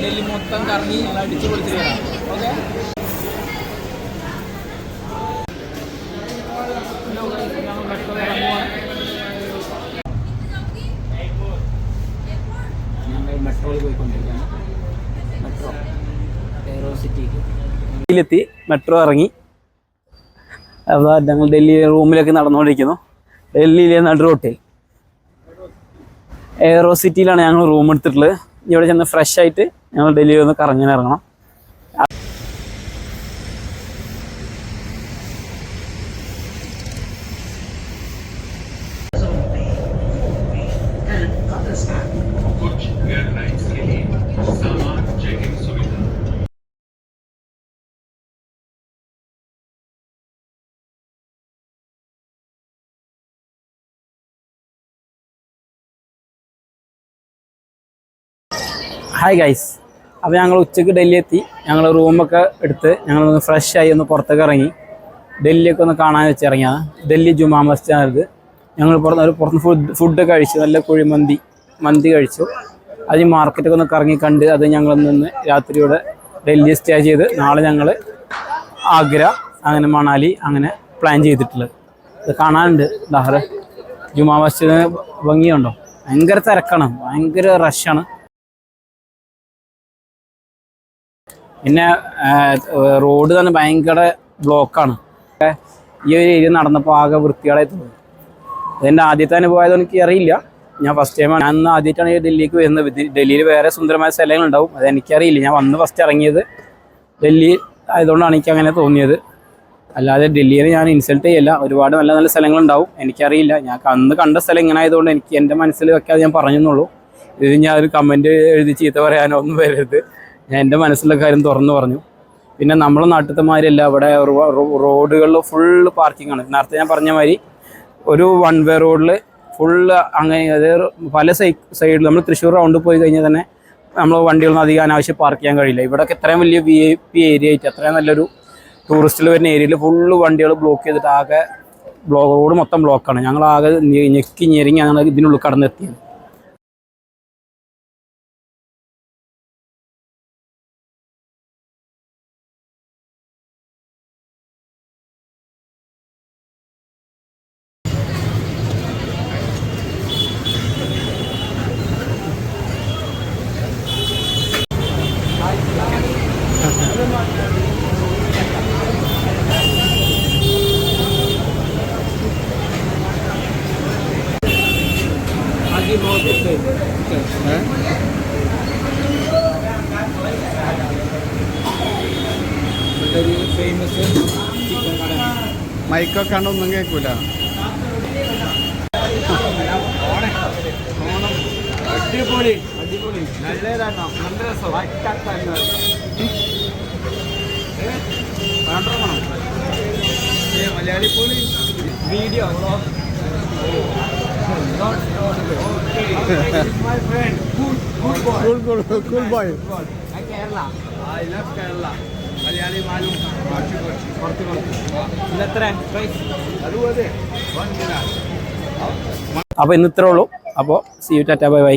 ഡൽഹി മൊത്തം കറങ്ങി അടിച്ചു പൊളിച്ചു വരാം ഓക്കെ? മെട്രോയിൽ മെട്രോ മെട്രോ ഇറങ്ങി. അപ്പോൾ ഞങ്ങൾ ഡൽഹി റൂമിലൊക്കെ നടന്നുകൊണ്ടിരിക്കുന്നു. ഡൽഹിയിലെ നടു റോട്ടിൽ എയറോ സിറ്റിയിലാണ് ഞങ്ങൾ റൂം എടുത്തിട്ടുള്ളത്. ഇവിടെ ചെന്ന് ഫ്രഷ് ആയിട്ട് ഞങ്ങൾ ഡൽഹി ഒന്ന് കറങ്ങിനിറങ്ങണം ഹായ് ഗൈസ് അപ്പോൾ ഞങ്ങൾ ഉച്ചയ്ക്ക് ഡൽഹി എത്തി ഞങ്ങൾ റൂമൊക്കെ എടുത്ത് ഞങ്ങളൊന്ന് ഫ്രഷ് ആയി ഒന്ന് പുറത്തേക്ക് ഇറങ്ങി. ഡൽഹിയൊക്കെ ഒന്ന് കാണാൻ വെച്ച് ഡൽഹി ജുമാ മസ്ജിദാണിത് ഞങ്ങൾ പുറത്ത് പുറത്ത് ഫുഡ് ഫുഡ് കഴിച്ചു. നല്ല കുഴിമന്തി മന്തി കഴിച്ചു. അത് മാർക്കറ്റൊക്കെ ഒന്ന് കറങ്ങി കണ്ട് അത് ഞങ്ങൾ നിന്ന് രാത്രിയോടെ ഡൽഹി സ്റ്റേ ചെയ്ത് നാളെ ഞങ്ങൾ ആഗ്ര അങ്ങനെ മണാലി അങ്ങനെ പ്ലാൻ ചെയ്തിട്ടുള്ളത്. ഇത് കാണാനുണ്ട്. ദഹ്റ് ജുമാ മസ്ജിദിന് ഭംഗിയുണ്ടോ? ഭയങ്കര തിരക്കാണ്. ഭയങ്കര റഷാണ് പിന്നെ റോഡ് തന്നെ ഭയങ്കര ബ്ലോക്കാണ്. ഈ ഒരു ഏരിയ നടന്നപ്പോൾ ആകെ വൃത്തികളായി തോന്നി. അതെന്റെ ആദ്യത്തെ അനുഭവമായത് എനിക്ക് അറിയില്ല. ഞാൻ ഫസ്റ്റ് ടൈമാണ് ഞാൻ ആദ്യമായിട്ടാണ് ഈ ഡൽഹിക്ക് വരുന്നത്. ഡൽഹിയിൽ വേറെ സുന്ദരമായ സ്ഥലങ്ങളുണ്ടാവും അത് എനിക്കറിയില്ല. ഞാൻ വന്ന് ഫസ്റ്റ് ഇറങ്ങിയത് ഡൽഹി ആയതുകൊണ്ടാണ് എനിക്ക് അങ്ങനെ തോന്നിയത്. അല്ലാതെ ഡൽഹിയിൽ ഞാൻ ഇൻസൾട്ട് ചെയ്യില്ല. ഒരുപാട് നല്ല നല്ല സ്ഥലങ്ങളുണ്ടാവും എനിക്കറിയില്ല. ഞാൻ അന്ന് കണ്ട സ്ഥലം ഇങ്ങനെ ആയതുകൊണ്ട് എനിക്ക് എന്റെ മനസ്സിൽ വെക്കാതെ ഞാൻ പറഞ്ഞെന്നുള്ളൂ. ഇത് ഞാൻ ഒരു കമന്റ് എഴുതി ചീത്ത പറയാനോ ഒന്നും വരരുത്. ഞാൻ എന്റെ മനസ്സിലുള്ള കാര്യം തുറന്നു പറഞ്ഞു. പിന്നെ നമ്മളെ നാട്ടിലത്തെമാരില്ല ഇവിടെ റോഡുകളിൽ ഫുള്ള് പാർക്കിംഗ് ആണ്. നേരത്തെ ഞാൻ പറഞ്ഞ മാതിരി ഒരു വൺ വേ റോഡിൽ ഫുള്ള് അങ്ങനെ അതായത് പല സൈ സൈഡിൽ നമ്മൾ തൃശ്ശൂർ റൗണ്ട് പോയി കഴിഞ്ഞാൽ തന്നെ നമ്മൾ വണ്ടികളൊന്നും അധികം അനാവശ്യം പാർക്ക് ചെയ്യാൻ കഴിയില്ല. ഇവിടെയൊക്കെ ഇത്രയും വലിയ വി ഐ പി ഏരിയ ആയിട്ട് അത്രയും നല്ലൊരു ടൂറിസ്റ്റിൽ വരുന്ന ഏരിയയിൽ ഫുള്ള് വണ്ടികൾ ബ്ലോക്ക് ചെയ്തിട്ട് ആകെ ബ്ലോ റോഡ് മൊത്തം ബ്ലോക്കാണ് ഞങ്ങൾ ആകെ ഞെക്കി ഞെരിങ്ങി ഞങ്ങൾ ഇതിനുള്ളിൽ കടന്നെത്തിയത്. മൈക്കൊക്കെ കണ്ട ഒന്നും കേൾക്കൂല അടിപൊളി അടിപൊളി. നല്ല രസം. അറ്റാക്കാണ് മലയാളി പോളി വീഡിയോ ഐ ലവ് കേരള അപ്പോൾ ഇന്ന് ഇത്രേ ഉള്ളൂ. അപ്പോൾ see you tata bye bye.